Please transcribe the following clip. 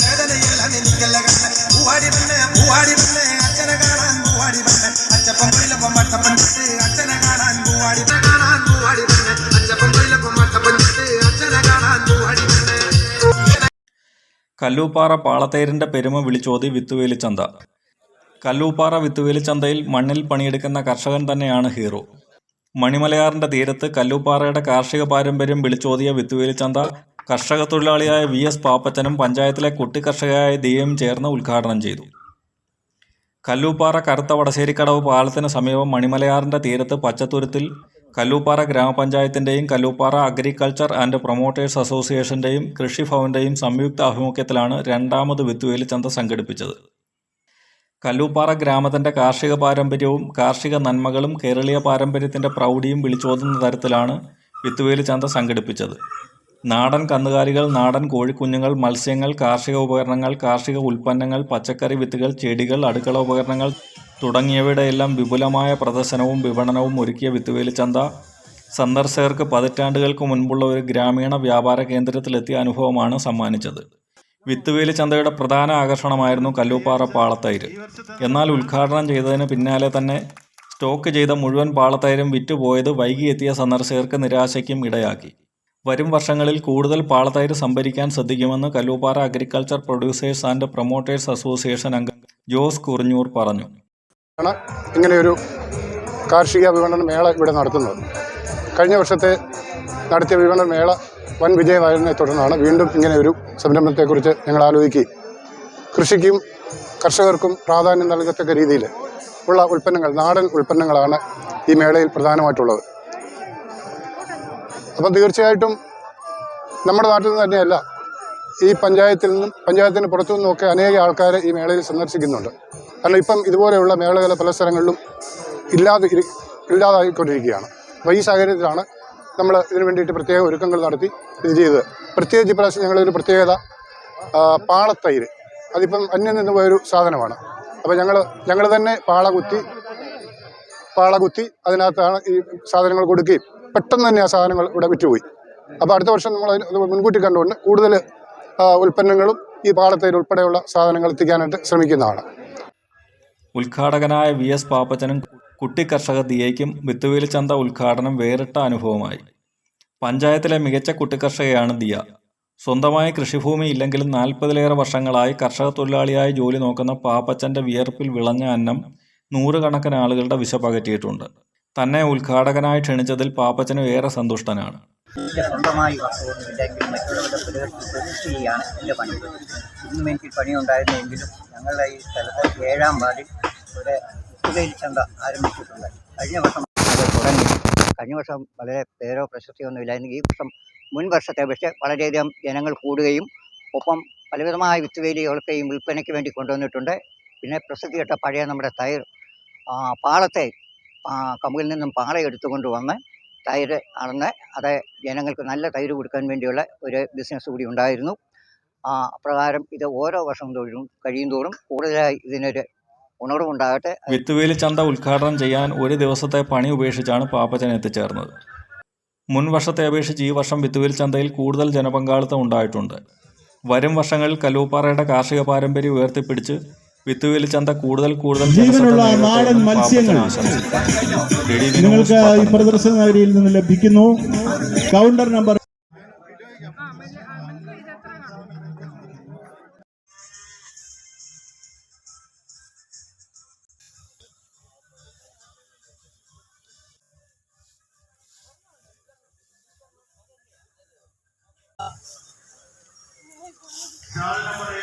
വേദനയല്ല അച്ഛനെ കാണാൻ ചുട്ട് അച്ഛനെ കാണാൻ ചുട്ട് അച്ഛനെ കാണാൻ കല്ലൂപ്പാറ പാളത്തേരിന്റെ പെരുമ വിളിച്ചോതി വിത്തുവേലിച്ചന്ത. കല്ലൂപ്പാറ വിത്തുവേലിച്ചന്തയിൽ മണ്ണിൽ പണിയെടുക്കുന്ന കർഷകൻ തന്നെയാണ് ഹീറോ. മണിമലയാറിന്റെ തീരത്ത് കല്ലൂപ്പാറയുടെ കാർഷിക പാരമ്പര്യം വിളിച്ചോതിയ വിത്തുവേലിച്ചന്ത കർഷക തൊഴിലാളിയായ വി എസ് പാപ്പച്ചനും പഞ്ചായത്തിലെ കുട്ടി കർഷകയായ ദിയയും ചേർന്ന് ഉദ്ഘാടനം ചെയ്തു. കല്ലൂപ്പാറ കറുത്ത വടശ്ശേരിക്കടവ് പാലത്തിന് സമീപം മണിമലയാറിന്റെ തീരത്ത് പച്ചത്തുരുത്തിൽ കല്ലൂപ്പാറ ഗ്രാമപഞ്ചായത്തിന്റെയും കല്ലൂപ്പാറ അഗ്രികൾച്ചർ ആൻഡ് പ്രൊമോട്ടേഴ്സ് അസോസിയേഷന്റെയും കൃഷി ഭവന്റെയും സംയുക്ത ആഭിമുഖ്യത്തിലാണ് രണ്ടാമത് വിത്തുവേലി ചന്ത സംഘടിപ്പിച്ചത്. കല്ലൂപ്പാറ ഗ്രാമത്തിന്റെ കാർഷിക പാരമ്പര്യവും കാർഷിക നന്മകളും കേരളീയ പാരമ്പര്യത്തിന്റെ പ്രൗഢിയും വിളിച്ചോതുന്ന തരത്തിലാണ് വിത്തുവേലി ചന്ത സംഘടിപ്പിച്ചത്. നാടൻ കന്നുകാലികൾ നാടൻ കോഴിക്കുഞ്ഞുങ്ങൾ മത്സ്യങ്ങൾ കാർഷിക ഉപകരണങ്ങൾ കാർഷിക ഉൽപ്പന്നങ്ങൾ പച്ചക്കറി വിത്തുകൾ ചെടികൾ അടുക്കള ഉപകരണങ്ങൾ തുടങ്ങിയവയുടെ എല്ലാം വിപുലമായ പ്രദർശനവും വിപണനവും ഒരുക്കിയ വിത്തുവേലി ചന്ത. സന്ദർശകർക്ക് പതിറ്റാണ്ടുകൾക്ക് മുൻപുള്ള ഒരു ഗ്രാമീണ വ്യാപാര കേന്ദ്രത്തിലെത്തിയ അനുഭവമാണ് സമ്മാനിച്ചത്. വിത്തുവേലി ചന്തയുടെ പ്രധാന ആകർഷണമായിരുന്നു കല്ലൂപ്പാറ പാളത്തൈര്. എന്നാൽ ഉദ്ഘാടനം ചെയ്തതിന് പിന്നാലെ തന്നെ സ്റ്റോക്ക് ചെയ്ത മുഴുവൻ പാളത്തൈരും വിറ്റുപോയത് വൈകിയെത്തിയ സന്ദർശകർക്ക് നിരാശയ്ക്കും ഇടയാക്കി. വരും വർഷങ്ങളിൽ കൂടുതൽ പാളത്തൈര് സംഭരിക്കാൻ ശ്രദ്ധിക്കുമെന്ന് Kallooppara agriculture producers and promoters association അംഗം ജോസ് കുറിഞ്ഞൂർ പറഞ്ഞു. ഇങ്ങനെയൊരു കാർഷിക വിപണന മേള ഇവിടെ നടത്തുന്നത്. കഴിഞ്ഞ വർഷത്തെ നടത്തിയ വിപണന മേള വൻ വിജയമായതിനെ തുടർന്നാണ് വീണ്ടും ഇങ്ങനെ ഒരു സംരംഭത്തെക്കുറിച്ച് ഞങ്ങൾ ആലോചിക്കുകയും കൃഷിക്കും കർഷകർക്കും പ്രാധാന്യം നൽകത്തക്ക രീതിയിൽ ഉള്ള ഉൽപ്പന്നങ്ങൾ നാടൻ ഉൽപ്പന്നങ്ങളാണ് ഈ മേളയിൽ പ്രധാനമായിട്ടുള്ളത്. അപ്പം തീർച്ചയായിട്ടും നമ്മുടെ നാട്ടിൽ നിന്ന് തന്നെയല്ല ഈ പഞ്ചായത്തിൽ നിന്നും പഞ്ചായത്തിന് പുറത്തു നിന്നുമൊക്കെ അനേക ആൾക്കാർ ഈ മേളയിൽ സന്ദർശിക്കുന്നുണ്ട്. കാരണം ഇപ്പം ഇതുപോലെയുള്ള മേളകൾ പല സ്ഥലങ്ങളിലും ഇല്ലാതെ ഇല്ലാതായിക്കൊണ്ടിരിക്കുകയാണ്. അപ്പോൾ ഈ സാഹചര്യത്തിലാണ് നമ്മൾ ഇതിനു വേണ്ടിയിട്ട് പ്രത്യേക ഒരുക്കങ്ങൾ നടത്തി ഇത് ചെയ്തത്. പ്രത്യേകിച്ച് ഇപ്രാവശ്യം ഞങ്ങളൊരു പ്രത്യേകത പാളത്തൈര്. അതിപ്പം അന്യം നിന്ന് പോയൊരു സാധനമാണ്. അപ്പോൾ ഞങ്ങൾ ഞങ്ങൾ തന്നെ പാള കുത്തി പാള കുത്തി അതിനകത്താണ് ഈ സാധനങ്ങൾ കൊടുക്കുകയും പെട്ടെന്ന് തന്നെ ആ സാധനങ്ങൾ ഇവിടെ വിറ്റുപോയി. അപ്പോൾ അടുത്ത വർഷം നമ്മൾ അത് മുൻകൂട്ടി കണ്ടുകൊണ്ട് കൂടുതൽ ഉൽപ്പന്നങ്ങളും ഈ പാടത്തേൽ ഉൾപ്പെടെയുള്ള സാധനങ്ങൾ എത്തിക്കാനായിട്ട് ശ്രമിക്കുന്നതാണ്. ഉദ്ഘാടകനായ വി എസ് പാപ്പച്ചനും കുട്ടി കർഷക ദിയയ്ക്കും വിത്തുവേലി ചന്ത ഉദ്ഘാടനം വേറിട്ട അനുഭവമായി. പഞ്ചായത്തിലെ മികച്ച കുട്ടിക്കർഷകയാണ് ദിയ. സ്വന്തമായ കൃഷിഭൂമി ഇല്ലെങ്കിലും നാൽപ്പതിലേറെ വർഷങ്ങളായി കർഷക തൊഴിലാളിയായി ജോലി നോക്കുന്ന പാപ്പച്ചന്റെ വിയർപ്പിൽ വിളഞ്ഞ അന്നം നൂറുകണക്കിന് ആളുകളുടെ വിശപ്പകറ്റിയിട്ടുണ്ട് തന്നെ ഉദ്ഘാടകനായി ക്ഷണിച്ചതിൽ പാപ്പച്ചന് ഏറെ സന്തുഷ്ടനാണ്. ഇന്നും ഞങ്ങളുടെ ഈ ഏഴാം ആരംഭിച്ചിട്ടുണ്ട്. കഴിഞ്ഞ വർഷം കഴിഞ്ഞ വർഷം വളരെ പേരോ പ്രശസ്തിയോ ഒന്നുമില്ലായിരുന്നു ഈ വർഷം മുൻ വർഷത്തെ പക്ഷേ വളരെയധികം ജനങ്ങൾ കൂടുകയും ഒപ്പം പലവിധമായ വിത്തുവേലികളൊക്കെ ഈ വിൽപ്പനയ്ക്ക് വേണ്ടി കൊണ്ടുവന്നിട്ടുണ്ട്. പിന്നെ പ്രസിദ്ധി കേട്ട പഴയ നമ്മുടെ തൈർ പാളത്തെ കമുകിൽ നിന്നും പാറ എടുത്തുകൊണ്ട് വന്ന് തൈര് അളന്ന് അത് ജനങ്ങൾക്ക് നല്ല തൈര് കൊടുക്കാൻ വേണ്ടിയുള്ള ഒരു ബിസിനസ് കൂടി ഉണ്ടായിരുന്നു. അപ്രകാരം ഇത് ഓരോ വർഷം തോറും കഴിയും തോറും കൂടുതലായി ഇതിനൊരു ഉണർവുണ്ടാകട്ടെ. വിത്തുവേലി ചന്ത ഉദ്ഘാടനം ചെയ്യാൻ ഒരു ദിവസത്തെ പണി ഉപേക്ഷിച്ചാണ് പാപ്പച്ചൻ എത്തിച്ചേർന്നത്. മുൻ വർഷത്തെ അപേക്ഷിച്ച് ഈ വർഷം വിത്തുവേലി ചന്തയിൽ കൂടുതൽ ജനപങ്കാളിത്തം ഉണ്ടായിട്ടുണ്ട്. വരും വർഷങ്ങളിൽ കല്ലൂപ്പാറയുടെ കാർഷിക പാരമ്പര്യം ഉയർത്തിപ്പിടിച്ച് വിത്തുവേലി ചന്ത കൂടുതൽ കൂടുതൽ ജീവനുള്ള നാടൻ മത്സ്യങ്ങൾ നിങ്ങൾക്ക് ഈ പത്തനംതിട്ട. പ്രദർശന നഗരിയിൽ നിന്ന് ലഭിക്കുന്നു കൗണ്ടർ നമ്പർ നമ്പർ ഏഴ്